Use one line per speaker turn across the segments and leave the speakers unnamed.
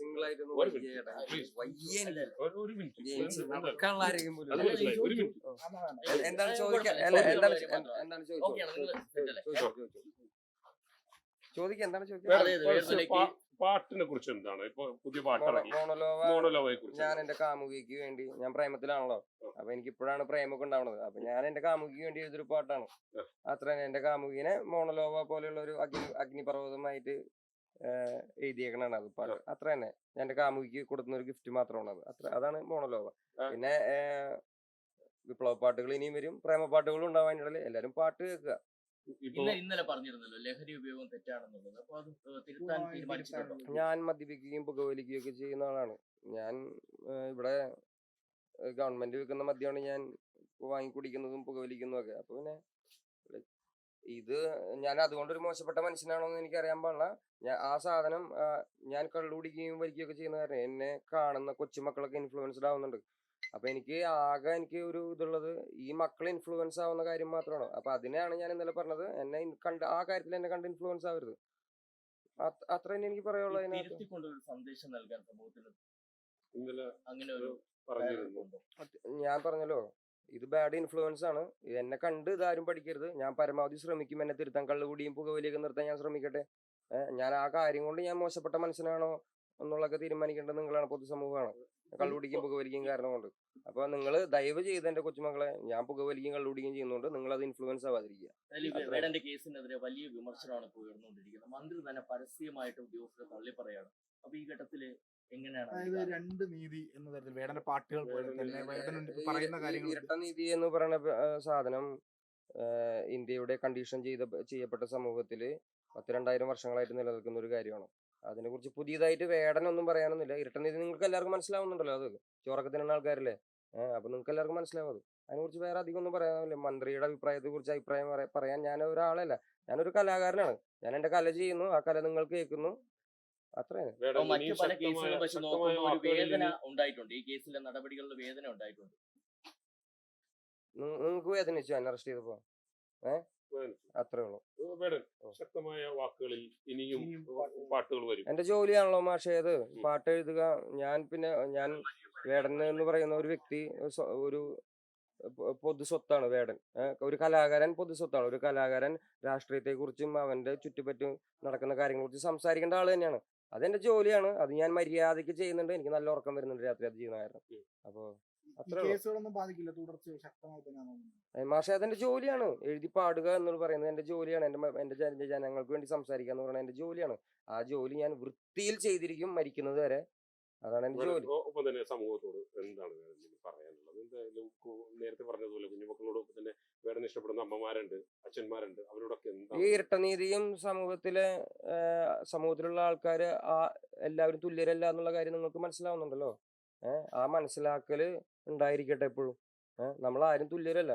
Single ആയിട്ട് നടക്കാനുള്ള ആരെങ്കിലും പോലും എന്താണ് ചോദിക്കാൻ? എന്താണ് എന്താണ് ചോദിച്ചോ എന്താണ്
പാട്ടിനെ കുറിച്ച് എന്താണ്? ഇപ്പൊ പുതിയ പാട്ടിറങ്ങി കുറിച്ച്.
ഞാൻ എന്റെ കാമുകിക്ക് വേണ്ടി ഞാൻ പ്രേമത്തിലാണല്ലോ. അപ്പൊ എനിക്ക് ഇപ്പോഴാണ് പ്രേമൊക്കെ ഉണ്ടാവുന്നത് അപ്പൊ ഞാൻ എന്റെ കാമുകിക്ക് വേണ്ടി എഴുതിയൊരു പാട്ടാണ്. അത്ര തന്നെ എന്റെ കാമുകിനെ മോണലോവ പോലെയുള്ള ഒരു അഗ്നി അഗ്നിപർവതമായിട്ട് എഴുതിയേക്കണാണ് അത്. പാട്ട് അത്ര തന്നെ ഞാൻ എന്റെ കാമുകിക്ക് കൊടുക്കുന്ന ഒരു ഗിഫ്റ്റ് മാത്രമാണ് അത്. അത്ര അതാണ് മോണലോവ പിന്നെ ഏഹ്, വിപ്ലവ പാട്ടുകൾ ഇനിയും വരും. പ്രേമ പാട്ടുകളും ഉണ്ടാവാൻ ഇടയിൽ എല്ലാരും പാട്ട് കേൾക്കുക.
ഇപ്പൊ
ഇന്നലെ പറഞ്ഞിരുന്നല്ലോ ലഹരി ഉപയോഗം തെറ്റാണെന്നുള്ളത്. അപ്പൊ അത് ഏഹ് തിരുത്താൻ തീരുമാനിച്ചിട്ടുണ്ടോ?
ഞാൻ മദ്യപിക്കുകയും പുകവലിക്കുകയും ഒക്കെ ചെയ്യുന്ന ആളാണ്. ഞാൻ ഇവിടെ ഗവൺമെന്റ് വെക്കുന്ന മദ്യമാണ് ഞാൻ വാങ്ങി കുടിക്കുന്നതും പുകവലിക്കുന്നതും ഒക്കെ. അപ്പൊ പിന്നെ ഇത് ഞാൻ അതുകൊണ്ട് ഒരു മോശപ്പെട്ട മനുഷ്യനാണോ എന്ന് എനിക്ക് അറിയാൻ പാടില്ല. ഞാൻ ആ സാധനം ഞാൻ കള്ളു കുടിക്കുകയും വലിക്കുകയൊക്കെ ചെയ്യുന്ന കാരണം എന്നെ കാണുന്ന കൊച്ചുമക്കളൊക്കെ ഇൻഫ്ലുവൻസ്ഡ് ആവുന്നുണ്ട്. അപ്പൊ എനിക്ക് ആകെ എനിക്ക് ഒരു ഇതുള്ളത് ഈ മക്കൾ ഇൻഫ്ലുവൻസ് ആവുന്ന കാര്യം മാത്രമാണ്. അപ്പൊ അതിനെയാണ് ഞാൻ ഇന്നലെ പറഞ്ഞത്. എന്നെ കണ്ട് ആ കാര്യത്തിൽ എന്നെ കണ്ട് ഇൻഫ്ലുവൻസ് ആവരുത്. അത്ര തന്നെ എനിക്ക്
പറയുള്ളൂ
അതിനകത്ത്.
സന്ദേശം നൽകാൻ സമൂഹത്തിന്
ഇന്നലെ
അങ്ങനെ ഒരു
ഞാൻ പറഞ്ഞല്ലോ ഇത് ബാഡ് ഇൻഫ്ലുവൻസ് ആണ്. എന്നെ കണ്ട് ഇതാരും പഠിക്കരുത്. ഞാൻ പരമാവധി ശ്രമിക്കും. എന്നെ തിരുത്താൻ കള്ളുകൂടിയും പുകവലിയൊക്കെ നിർത്താൻ ഞാൻ ശ്രമിക്കട്ടെ. ഞാൻ ആ കാര്യം കൊണ്ട് ഞാൻ മോശപ്പെട്ട മനുഷ്യനാണോ? എന്നുള്ളതൊക്കെ തീരുമാനിക്കേണ്ടത് നിങ്ങളാണ് പൊതുസമൂഹമാണ്. കള്ളുപിടിക്കും പുകവലിക്കും കാരണം കൊണ്ട്. അപ്പൊ നിങ്ങൾ ദയവ് ചെയ്ത് എന്റെ കൊച്ചുമക്കളെ ഞാൻ പുകവലിക്കും കള്ളുപിടിക്കും ചെയ്യുന്നുണ്ട് നിങ്ങൾ അത് ഇൻഫ്ലുവൻസ് ആവാതിരിക്കുക
കേസിനെതിരെ വലിയ വിമർശനമാണ് ഇപ്പോൾ ഉയർന്നുകൊണ്ടിരിക്കുന്നത്. മന്ത്രി തന്നെ പരസ്യമായിട്ട് ഉദ്യോഗസ്ഥരെ തള്ളിപ്പറയാണ്. അപ്പൊ ഈ ഘട്ടത്തിൽ
അതായത് രണ്ട് നീതി എന്ന തരത്തിൽ വേടന്റെ പാട്ടുകൾ പോലെ തന്നെ. വേടൻ ഇപ്പൊ പറയുന്ന കാര്യങ്ങൾ
ഇരട്ട നീതി എന്ന് പറയുന്ന സാധനം ഇന്ത്യയുടെ കണ്ടീഷൻ ചെയ്ത ചെയ്യപ്പെട്ട സമൂഹത്തിൽ പത്ത് രണ്ടായിരം വർഷങ്ങളായിട്ട് നിലനിൽക്കുന്ന ഒരു കാര്യമാണ്. അതിനെ കുറിച്ച് പുതിയതായിട്ട് വേടനൊന്നും പറയാനൊന്നുമില്ല. ഇരട്ടൻ നീതി നിങ്ങൾക്ക് എല്ലാവർക്കും മനസ്സിലാവുന്നുണ്ടല്ലോ അത്. ചോറക്കത്തിനുള്ള ആൾക്കാരല്ലേ? ഏഹ് അപ്പൊ നിങ്ങൾക്ക് എല്ലാവർക്കും മനസ്സിലാവും അത്. അതിനെക്കുറിച്ച് വേറെ അധികം ഒന്നും പറയാനില്ല മന്ത്രിയുടെ അഭിപ്രായത്തെ കുറിച്ച് അഭിപ്രായം പറയാൻ ഞാൻ ഒരാളല്ല. ഞാനൊരു കലാകാരനാണ്. ഞാൻ എന്റെ കല ചെയ്യുന്നു. ആ കല നിങ്ങൾ കേൾക്കുന്നു.
മറ്റു പല കേസുകളും വെച്ച് നോക്കുമ്പോൾ ഒരു വേദന ഉണ്ടായിട്ടുണ്ട്. ഈ കേസിലെ നടപടികളിൽ വേദന ഉണ്ടായിട്ടുണ്ട്.
നിങ്ങൾക്ക് വേദനിച്ചു എന്നെ അറസ്റ്റ് ചെയ്തപ്പോ? ഏഹ്. അത്രേ ഉള്ളൂ.
വേടൻ ശക്തമായ വാക്കുകളിൽ ഇനിയും പാട്ടുകൾ വരും.
എന്റെ ജോലിയാണല്ലോ മാഷേ അത് പാട്ട് എഴുതുക. ഞാൻ പിന്നെ ഞാൻ വേടൻ എന്ന് പറയുന്ന ഒരു വ്യക്തി ഒരു പൊതു സ്വത്താണ് വേടൻ. ഒരു കലാകാരൻ പൊതു സ്വത്താണ്. ഒരു കലാകാരൻ രാഷ്ട്രീയത്തെ കുറിച്ചും അവന്റെ ചുറ്റുപറ്റും നടക്കുന്ന കാര്യങ്ങളെ കുറിച്ച് സംസാരിക്കേണ്ട ആൾ തന്നെയാണ്. അതെന്റെ ജോലിയാണ്. അത് ഞാൻ മര്യാദയ്ക്ക് ചെയ്യുന്നുണ്ട്. എനിക്ക് നല്ല ഉറക്കം വരുന്നുണ്ട് രാത്രി അത് ചെയ്യുന്ന കാരണം. അപ്പൊ മാഷെ അതെന്റെ ജോലിയാണ്. എഴുതി പാടുക എന്ന് പറയുന്നത് എന്റെ ജോലിയാണ്. എന്റെ എന്റെ ജനങ്ങൾക്ക് വേണ്ടി സംസാരിക്കുക എന്ന് പറയുന്നത് എന്റെ ജോലിയാണ്. ആ ജോലി ഞാൻ വൃത്തിയിൽ ചെയ്തിരിക്കും മരിക്കുന്നത് വരെ. അതാണ് എന്റെ ജോലി.
ഒപ്പം തന്നെ സമൂഹത്തോട് എന്താണ് പറയാനുള്ളത്? എന്തായാലും നേരത്തെ പറഞ്ഞതുപോലെ കുഞ്ഞുമക്കളോടൊപ്പം തന്നെ വേടൻ ഇഷ്ടപ്പെടുന്ന അമ്മമാരുണ്ട് അച്ഛന്മാരുണ്ട് അവരോടൊക്കെ
ഈ
എന്താണ്
ഇരട്ടനീതിയും സമൂഹത്തിലെ സമൂഹത്തിലുള്ള ആൾക്കാര് ആ എല്ലാവരും തുല്യരല്ല എന്നുള്ള കാര്യം നിങ്ങൾക്ക് മനസ്സിലാവുന്നുണ്ടല്ലോ. ഏഹ് ആ മനസ്സിലാക്കൽ ഉണ്ടായിരിക്കട്ടെ എപ്പോഴും. ഏഹ് നമ്മൾ ആരും തുല്യരല്ല.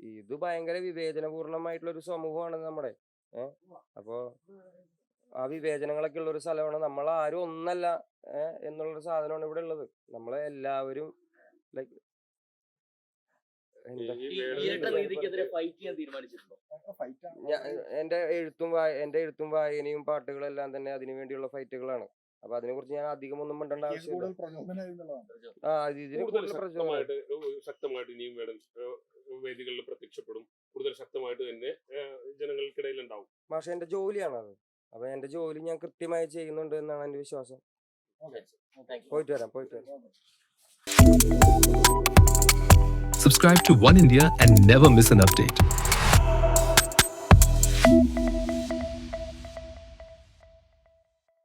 ഇത് ഭയങ്കര വിവേചനപൂർണമായിട്ടുള്ള ഒരു സമൂഹമാണ് നമ്മുടെ. ഏഹ് അപ്പോ ആ വിവേചനങ്ങളൊക്കെ ഉള്ള ഒരു സ്ഥലമാണ്. നമ്മൾ ആരും ഒന്നല്ല എന്നുള്ളൊരു സാധനമാണ് ഇവിടെ ഉള്ളത് നമ്മളെ എല്ലാവരും ലൈക്ക് എന്റെ എഴുത്തും വായ എന്റെ എഴുത്തും വായനയും പാട്ടുകളെല്ലാം തന്നെ അതിനു വേണ്ടിയുള്ള ഫൈറ്റുകളാണ് അപ്പൊ അതിനെ കുറിച്ച് ഞാൻ അധികം ഒന്നും മിണ്ടേണ്ട ആവശ്യമില്ല. ആ ഇത് ഇതിന്
ശക്തമായിട്ട് ഇനിയും വേദികളിൽ പ്രത്യക്ഷപ്പെടും. കൂടുതൽ ശക്തമായിട്ട് തന്നെ ജനങ്ങൾക്കിടയിൽ ഉണ്ടാവും
പക്ഷെ എന്റെ ജോലിയാണ് അത് അപ്പൊ എന്റെ ജോലി ഞാൻ കൃത്യമായി ചെയ്യുന്നുണ്ട് എന്നാണ് എന്റെ വിശ്വാസം. പോയിട്ട് വരാം പോയിട്ട് വരാം.
Subscribe to One India and never miss an update.